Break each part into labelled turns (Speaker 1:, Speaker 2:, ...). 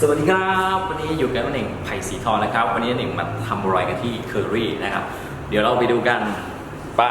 Speaker 1: สวัสดีครับวันนี้อยู่กันวันหนึ่งไผ่สีทองนะครับ วันนี้หนึ่งมาทำอะไรกันที่เคอรี่นะครับ เดี๋ยวเราไปดูกันป้า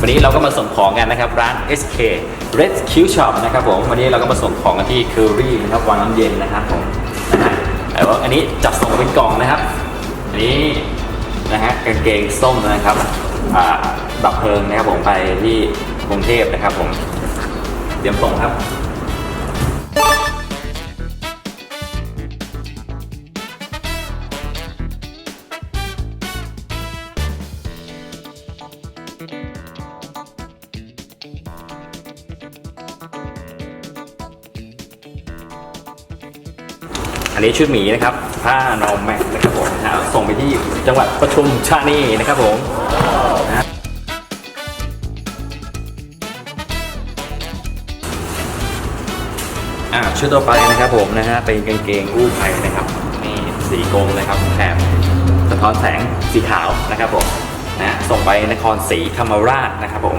Speaker 1: วันนี้เราก็มาส่งของกันนะครับร้าน SK Red Q Shop นะครับผมวันนี้เราก็มาส่งของกันที่คีรีนะครับวังน้ำเย็นนะครับผมนะฮะแต่ว่าอันนี้จัดส่งเป็นกล่องนะครับอันนี้นะฮะกางเกงส้มนะครับดับเพลิงนะครับผมไปที่กรุงเทพนะครับผมเตรียมส่งครับ อันนี้ชุดหมีนะครับผ้านอมแม็กนะครับผมส่งไปที่จังหวัดปทุมธานีนะครับผมอ่าชุดต่อไปนะครับผมนะฮะเป็นกางเกงกู้ภัยนะครับนี่สีกรมนะครับแถบสะท้อนแสงสีขาวนะครับผมนะส่งไปนครศรีธรรมราชนะครับผม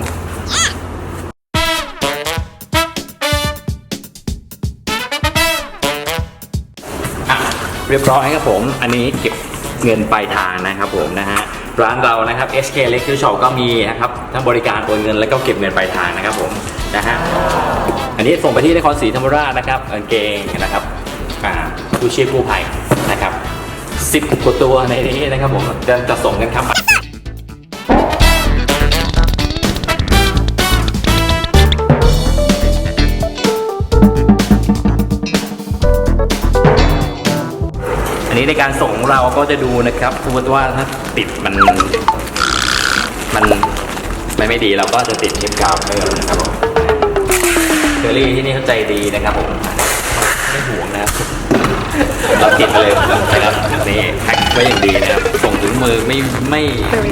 Speaker 1: เรียบร้อยครับผม อันนี้เก็บเงินปลายทางนะครับผมนะฮะร้านเรานะครับ SK Lecture Shop ก็มีนะครับทั้งบริการโอนเงินแล้วก็เก็บเงินปลายทางนะครับผมนะฮะอันนี้ส่งไปที่นครศรีธรรมราชนะครับกางเกงนะครับอ่ากู้ชีพผู้ภัยนะครับสิบกว่าตัวในนี้นะครับผมจะส่งกันครับ นี้ในการส่งของเราก็จะดูนะครับสมมติว่าถ้าติดมันมันไม่ไม่ดีเราก็จะติดเทปกาวเพิ่มนะครับผมเคอรี่ที่นี่เข้าใจดีนะครับผมไม่ห่วงนะครับเราติดไปเลยนะครับนี่แพ็คไว้อย่างดีนะครับส่งถึงมือไม่ไม่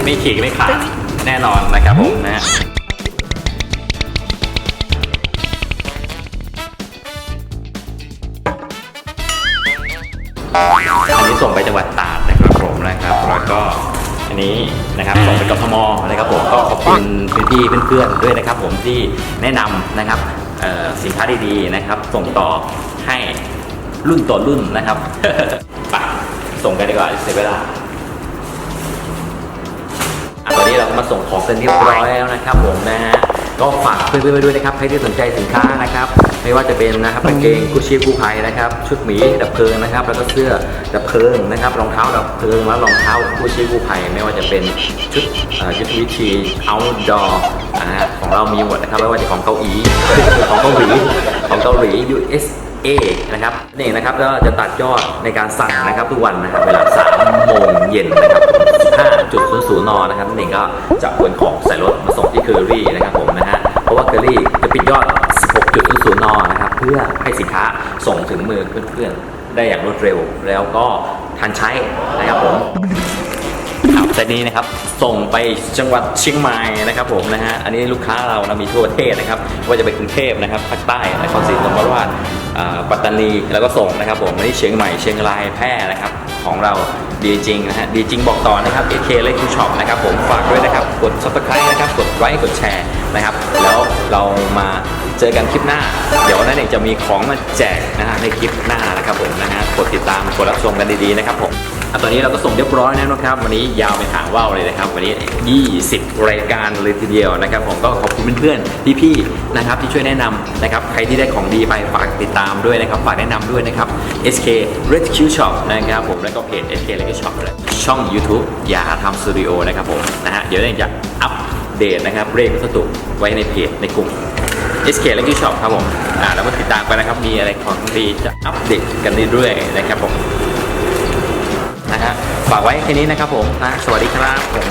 Speaker 1: ไม่ขีดไม่ขาดแน่นอนนะครับผม วัดตราดนะครับผมนะครับแล้วก็อันนี้นะครับส่งไปกทมนะครับผมก็ขอบคุณพี่ๆเพื่อนๆด้วยนะครับ ผมที่แนะนำนะครับสินค้าดีๆนะครับ ส่งต่อให้รุ่นต่อรุ่นนะครับไปส่งกันดีกว่าเสียเวลาตอนนี้เราก็มาส่งของกันเรียบร้อยแล้วนะครับ ผมนะฮะก็ฝากเพื่อนๆไปด้วยนะครับใครที่สนใจสินค้านะครับ ไม่ว่าจะเป็นนะครับกางเกงกู้ชีพกู้ภัยนะครับ ชุดหมีดับเพลิงนะครับ แล้วก็เสื้อดับเพลิงนะครับ รองเท้าดับเพลิงแล้วรองเท้ากู้ชีพกู้ภัย ไม่ว่าจะเป็นชุดยุทธวิธี outdoor นะฮะของเรามีหมดนะครับไม่ว่าจะของเกาหลีของเกาหลีของเกาหลี US A นะครับนี่นะครับก็จะตัดยอดในการสั่งนะครับทุกวันนะครับเวลา3โมงเย็นนะครับ5.00นนะครับนี่ก็จะขนของใส่รถมาส่งที่เคอรี่นะครับ ได้อย่างรวดเร็ว แล้วก็ทันใช้นะครับผมครับแต่นี้นะครับส่งไปจังหวัดเชียงใหม่นะครับผมนะฮะอันนี้ลูกค้าเรานะมีทั่วประเทศนะครับไม่ว่าจะเป็นกรุงเทพนะครับภาคใต้นครศรีธรรมราชปัตตานีแล้วก็ส่งนะครับผมมาที่เชียงใหม่เชียงรายแพร่นะครับของเราดีจริงนะฮะดีจริงบอกต่อนะครับ AK เลคูช็อปนะครับผมฝากด้วยนะครับกด subscribe นะครับกดไลค์กดแชร์นะครับแล้วเรามา เจอกันคลิปหน้า เดี๋ยวนั่นเองจะมีของมาแจกนะฮะในคลิปหน้านะครับผมนะฮะกดติดตามกดรับชมกันดีๆนะครับผมอะตอนนี้เราก็ส่งเรียบร้อยแล้วนะครับ วันนี้ยาวไปหางว่าวเลยนะครับ วันนี้ 20 รายการเลยทีเดียวนะครับ ผมก็ขอบคุณเพื่อนๆพี่ๆนะครับ ที่ช่วยแนะนำนะครับ ใครที่ได้ของดีไปฝากติดตามด้วยนะครับ ฝากแนะนำด้วยนะครับ SK Red Q Shop นะครับผมแล้วก็เพจ SK Red Q Shop และช่อง YouTube อย่าทำสตูดิโอนะครับผมนะฮะเดี๋ยวเราจะอัปเดตนะครับเรขวัสดุไว้ในเพจในกลุ่ม SK Lucky Shop ครับผมอ่าแล้วมาติดตามกันนะครับ มีอะไรของดีจะอัปเดตกันเรื่อยๆนะครับผมนะฮะฝากไว้แค่นี้นะครับผมนะสวัสดีครับผม